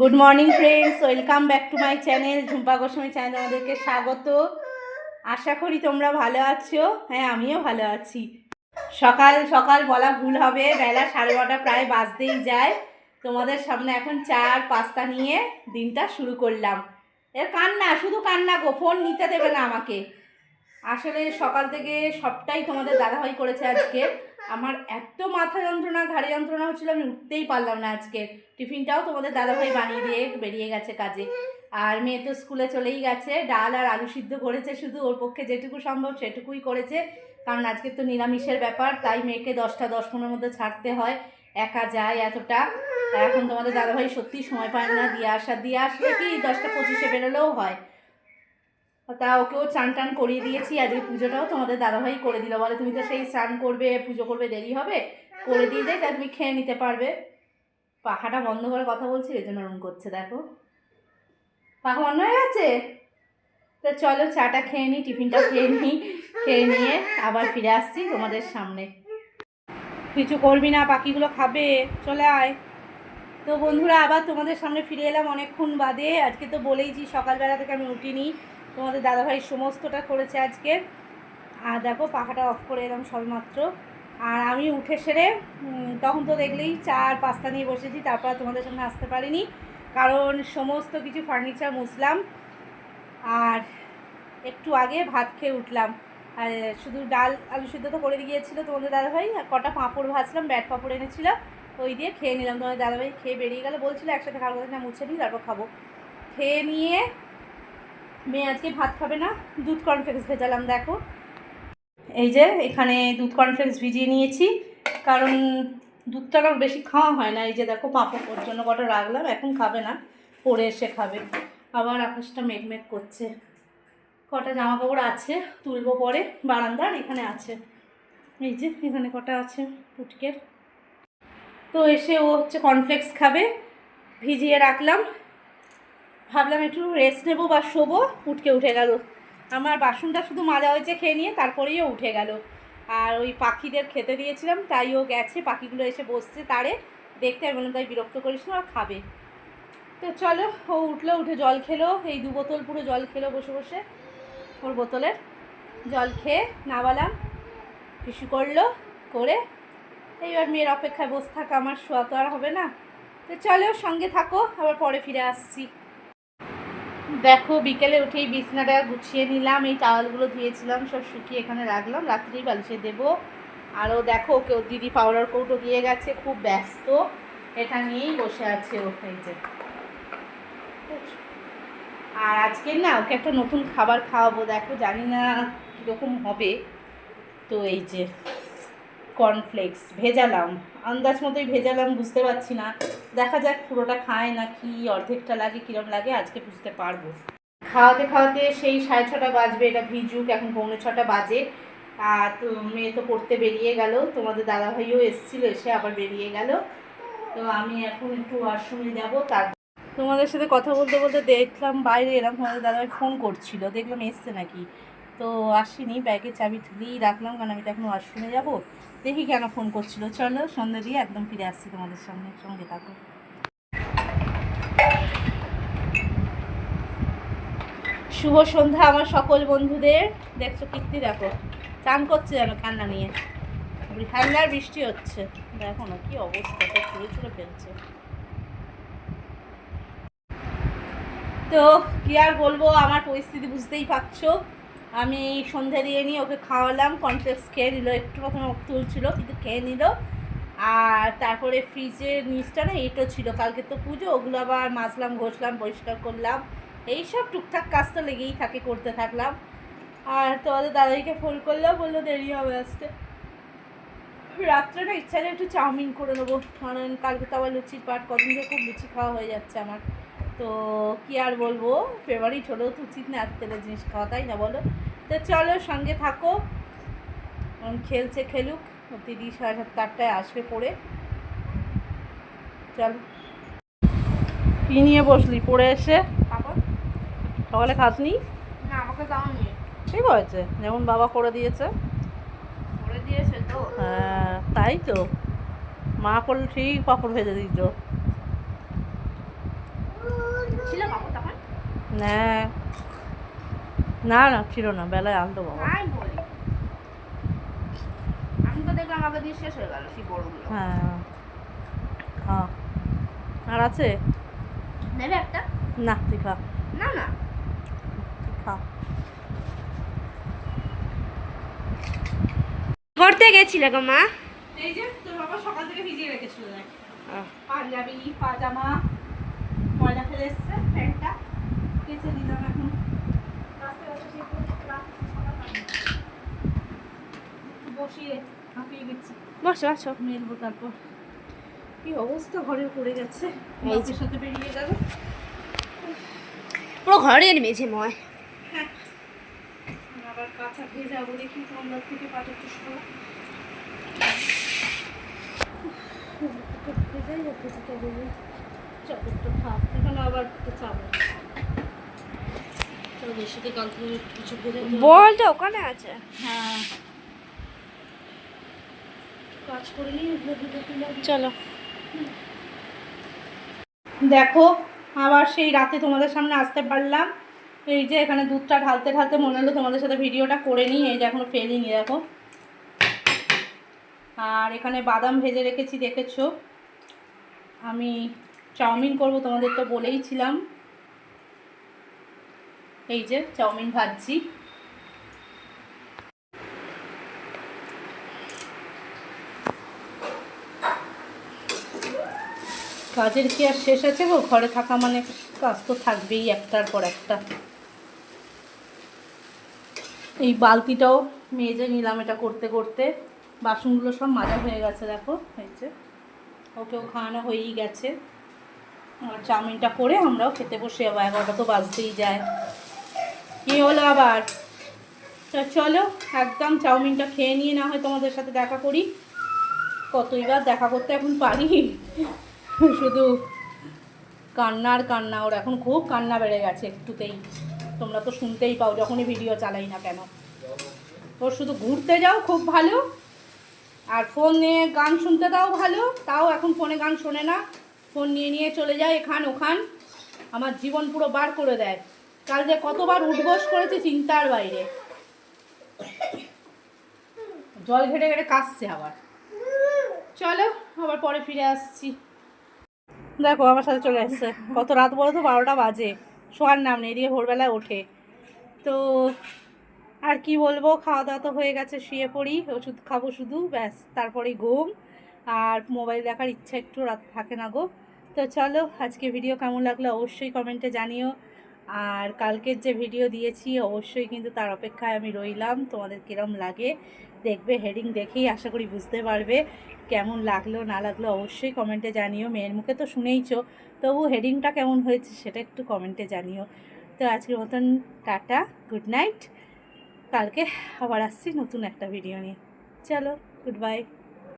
Good morning friends welcome back to my channel Jhumpa Goswami channel আমাদেরকে স্বাগত। আশা করি তোমরা ভালো আছো। হ্যাঁ আমিও ভালো আছি। সকাল সকাল বলা ভুল হবে। বেলা সাড়ে বারোটা প্রায় বাজতেই যায়। তোমাদের সামনে এখন চার পাস্তা নিয়ে দিনটা শুরু করলাম। এর কান্না, শুধু কান্না গো, ফোন নিতে দেবে না আমাকে। আসলে সকাল থেকে সবটাই তোমাদের দাদাভাই করেছে আজকে। আমার এত মাথা যন্ত্রণা, ঘাড়ি যন্ত্রণা হচ্ছিল, আমি উঠতেই পারলাম না আজকে। টিফিনটাও তোমাদের দাদাভাই বানিয়ে দিয়ে বেরিয়ে গেছে কাজে। আর মেয়ে তো স্কুলে চলেই গেছে, ডাল আর আলু সিদ্ধ করেছে শুধু, ওর পক্ষে যেটুকু সম্ভব সেটুকুই করেছে। কারণ আজকে তো নিরামিষের ব্যাপার, তাই মেয়েকে দশটা, দশ পনেরোর মধ্যে ছাড়তে হয়, একা যায় এতটা। এখন তোমাদের দাদাভাই সত্যি সময় পায় না, দিয়ে আসা, দিয়ে আসলে কি দশটা পঁচিশে বেরোলেও হয়। তা ওকেও চান টান করিয়ে দিয়েছি, আজকে পুজোটাও তোমাদের দাদাভাই করে দিল। বলে, তুমি তো সেই স্নান করবে, পুজো করবে, দেরি হবে। করে দিয়ে যাই, তা তুমি খেয়ে নিতে পারবে। পাখাটা বন্ধ করে কথা বলছি এই জন্য ওরম করছে, দেখো। পাখা বন্ধ হয়ে গেছে? তো চলো, চাটা খেয়ে নিই টিফিনটা খেয়ে নিই খেয়ে নিয়ে আবার ফিরে আসছি তোমাদের সামনে। কিছু করবি না, পাখিগুলো খাবে, চলে আয়। তো বন্ধুরা, আবার তোমাদের সামনে ফিরে এলাম অনেকক্ষণ বাদে। আজকে তো বলেইছি, সকালবেলা থেকে আমি উঠিনি। তোমাদের দাদাভাই সমস্তটা করেছে আজকে। আর দেখো, পাখাটা অফ করে এলাম সবেমাত্র। আর আমি উঠে সেরে তখন তো দেখলেই চার পাস্তা নিয়ে বসেছি, তারপর তোমাদের সামনে আসতে পারিনি। কারণ সমস্ত কিছু ফার্নিচার মুছলাম। আর একটু আগে ভাত খেয়ে উঠলাম। আর শুধু ডাল, আলু সিদ্ধ তো করে গিয়েছিল তোমাদের দাদাভাই। আর কটা পাঁপড় ভাজলাম, ব্যাট পাঁপড় এনেছিল, ওই দিয়ে খেয়ে নিলাম। তোমাদের দাদাভাই খেয়ে বেরিয়ে গেলে, বলছিল একসাথে খাওয়ার কথা না, মুছে নিই, তারপর খাব। খেয়ে নিয়ে মেয়ে আজকে ভাত খাবে না, দুধ কর্নফ্লেক্স ভেজালাম, দেখো। এই যে, এখানে দুধ কর্নফ্লেক্স ভিজিয়ে নিয়েছি, কারণ দুধটা না বেশি খাওয়া হয় না। এই যে দেখো, পাঁপড় জন্য কটা রাখলাম, এখন খাবে না, পরে এসে খাবে। আবার আকাশটা মেঘমেঘ করছে। কটা জামা কাপড় আছে, তুলবো পরে, বারান্দার এখানে আছে। এই যে, এখানে কটা আছে, পুটকের। তো এসে ও হচ্ছে কর্নফ্লেক্স খাবে, ভিজিয়ে রাখলাম। ভাবলাম একটু রেস্ট নেব বা শোবো, উঠকে উঠে গেল। আমার বাসনটা শুধু মাজা হয়েছে খেয়ে নিয়ে, তারপরেই ও উঠে গেল। আর ওই পাখিদের খেতে দিয়েছিলাম, তাই ও গেছে, পাখিগুলো এসে বসছে তারে। দেখতে আমি বললাম, তাই বিরক্ত করিস না আর খাবে। তো চলো, ও উঠল, উঠে জল খেলো, এই দু বোতল পুরো জল খেলো বসে বসে, ওর বোতলের। জল খেয়ে নাবালাম কিছু করল, করে এইবার মেয়ের অপেক্ষায় বসে থাকা আমার শোয়া তো আর হবে না। তো চলো, সঙ্গে থাকো, আবার পরে ফিরে আসছি। দেখো, বিকেলে উঠেই বিছনাটা গুছিয়ে নিলাম, এই টাওয়ালগুলো ধুয়েছিলাম, সব শুকিয়ে এখানে রাখলাম রাত্রেই বালিশে দেবো। আরও দেখো, ওকে দিদি পাউডার কৌটো দিয়ে গেছে, খুব ব্যস্ত। এটা নিয়েই বসে আছে ও, এই যে। আর আজকে না, ওকে একটা নতুন খাবার খাওয়াবো, দেখো, জানি না কীরকম হবে। তো এই যে। কর্নফ্লেক্স ভেজালাম। আন্দাজ মতোই ভেজালাম, বুঝতে পারছি না। দেখা যাক পুরোটা খায় না কি, অর্ধেকটা লাগে কীরকম লাগে, আজকে বুঝতে পারব। খাওয়াতে খাওয়াতে সেই সাড়ে ছটা বাজবে, এটা ভিজুক, এখন পৌনে ছটা বাজে। আর তো মেয়ে তো পড়তে বেরিয়ে গেল, তোমাদের দাদাভাইও এসেছিল, এসে আবার বেরিয়ে গেল। তো আমি এখন একটু ওয়াশরুমে যাব, তার তোমাদের সাথে কথা বলতে বলতে দেখলাম বাইরে এরকম তোমাদের দাদাভাই ফোন করছিল, দেখলাম এসছে নাকি। তো আসিনি, ব্যাগে চাবি তুলেই রাখলাম, কারণ আমি তো এখন ওয়াশরুমে যাব। দেখি কেন ফোন করছিল। চলো, সন্ধ্যে দিয়ে একদম ফিরে আসছি তোমাদের সামনে, সঙ্গে থাকো। শুভ সন্ধ্যা আমার সকল বন্ধুদের। দেখছ কীর্তি, দেখো। চান করছে যেন কান্না নিয়ে। ঠান্ডার বৃষ্টি হচ্ছে। দেখো না কি অবস্থা, তো ছুঁড়ে ছুঁড়ে ফেলছে। তো কি আর বলব, আমার পরিস্থিতি বুঝতেই পারছ। আমি সন্ধে দিয়ে নিয়ে ওকে খাওয়ালাম কনফ্লেক্স খেয়ে নিল, একটু মুখ তুলছিল, কিন্তু খেয়ে নিল। আর তারপরে ফ্রিজের নিচটা না এঁটো ছিল, কালকে তো পুজো, ওগুলো আবার মাজলাম, ঘষলাম, পরিষ্কার করলাম। এইসব টুকটাক কাজ তো লেগেই থাকে, করতে থাকলাম। আর তোমাদের দাদাইকে ফোন করলাম, বলল দেরি হবে আসতে। রাত্রে না ইচ্ছা একটু চাউমিন করে নেব। কারণ কালকে তো আবার লুচির পাট, কদিন খুব লুচি খাওয়া হয়ে যাচ্ছে আমার। তো কি আর বলব? ফেভারিট হলেও তো উচিত না এত তেলের জিনিস খাওয়া তাই না বলো? তো চলো সঙ্গে থাকো। খেলছে খেলুক দিদি সাড়ে সাতটা আটটায় আসবে পড়ে। চলো। কি নিয়ে বসলি? পড়ে এসে? সকালে খাসনি? না আমাকে ঠিক হয়েছে যেমন বাবা করে দিয়েছে। করে দিয়েছে তো। হ্যাঁ তাই তো। মা করলে ঠিক পাপড় ভেজে দিত। না না না ছিল না বেলায় আনতো বাবা। আমি বলি। আমি তো দেখলাম আগে দিয়ে শেষ হয়ে গেল সেই বড়গুলো। হ্যাঁ। খা আর আছে? নেবে একটা? না তুই খা। না না। তুই খা করতে গেছিলে গো মা? এই যে তোর বাবা সকাল থেকে ভিজিয়ে রেখেছিল দেখ। পাঞ্জাবি পাজামা ময়লা ফেলে এসছে প্যান্টটা কেচে দিলাম এখন রাস্তায় রাস্তায় সেই করে রাখছি, সকাল পানি। বসিয়ে হাঁপিয়ে গেছি বসো বসো মেলবো তারপর কি অবস্থা? ঘরে পড়ে গেছে। বাপের সাথে বেরিয়ে যাবে পুরো ঘরের মেঝে ময়। আবার কাঁচা ভেজা বলে কি কমলার থেকে পাটের চেষ্টা ভেজাই যাচ্ছে দুটো বলে চাদরটা থাক এখানে আবার একটু চাবো চলো বেশিতে কাল থেকে একটু কিছু ভেজে দিও। বলটা ওখানে আছে হ্যাঁ কাজ করে নিয়ে চলো। দেখো আবার সেই রাতে তোমাদের সামনে আসতে পারলাম। এই যে এখানে দুধটা ঢালতে ঢালতে মনে হলো তোমাদের সাথে ভিডিওটা করে নিই এই যে এখনও ফেলিনি দেখো। আর এখানে বাদাম ভেজে রেখেছি দেখেছ? আমি চাউমিন করব তোমাদের তো বলেইছিলাম এই যে চাউমিন ভাজছি। কাজের কি আর শেষ আছে গো? ঘরে থাকা মানে কাজ তো থাকবেই একটার পর একটা। এই বালতিটাও মেজে নিলাম এটা করতে করতে। বাসনগুলো সব মাজা হয়ে গেছে, দেখো হয়েছে ওকেও খাওয়ানো হয়েই গেছে। আর চাউমিনটা করে আমরাও খেতে বসে যাব, এগারোটা তো বাজতেই যায়। কী হলো আবার? তা চলো, একদম চাউমিনটা খেয়ে নিয়ে না হয় তোমাদের সাথে দেখা করি। কতইবার দেখা করতে এখন পারি? শুধু কান্না আর কান্না, ওর এখন খুব কান্না বেড়ে গেছে একটুতেই। তোমরা তো শুনতেই পাও, যখনই ভিডিও চালাই না কেন। ওর শুধু ঘুরতে যাও খুব ভালো, আর ফোন নিয়ে গান শুনতে দাও ভালো, তাও এখন ফোনে গান শোনে না। ফোন নিয়ে নিয়ে চলে যায় এখান ওখান, আমার জীবন পুরো বার করে দেয়। কাল যে কতবার উঠবোস করেছে চিন্তার বাইরে। জল ঘেটে ঘেটে কাশছে আবার। চলো, আবার পরে ফিরে আসছি। দেখো, আমার সাথে চলে এসছে কত রাত বলো তো? বারোটা বাজে। শোয়ার নাম নেই, এদিকে ভোরবেলায় ওঠে। তো আর কি বলব? খাওয়া দাওয়া তো হয়ে গেছে, শুয়ে পড়ি। ওষুধ খাব শুধু, ব্যাস। তারপরেই ঘুম। আর মোবাইল দেখার ইচ্ছা একটু রাত থাকে না গো। তো চলো, আজকে ভিডিও কেমন লাগল অবশ্যই কমেন্টে জানিও। আর কালকের যে ভিডিও দিয়েছি, অবশ্যই কিন্তু তার অপেক্ষায় আমি রইলাম। তোমাদের কিরম লাগে? দেখবে হেডিং দেখেই আশা করি বুঝতে পারবে। কেমন লাগল, না লাগল অবশ্যই কমেন্টে জানিও। মেয়ের মুখে তো শুনেইছ, তবু হেডিংটা কেমন হয়েছে সেটা একটু কমেন্টে জানিও। তো আজকের মতন টাটা গুড নাইট কালকে আবার আসছি নতুন একটা ভিডিও নিয়ে। চলো গুড বাই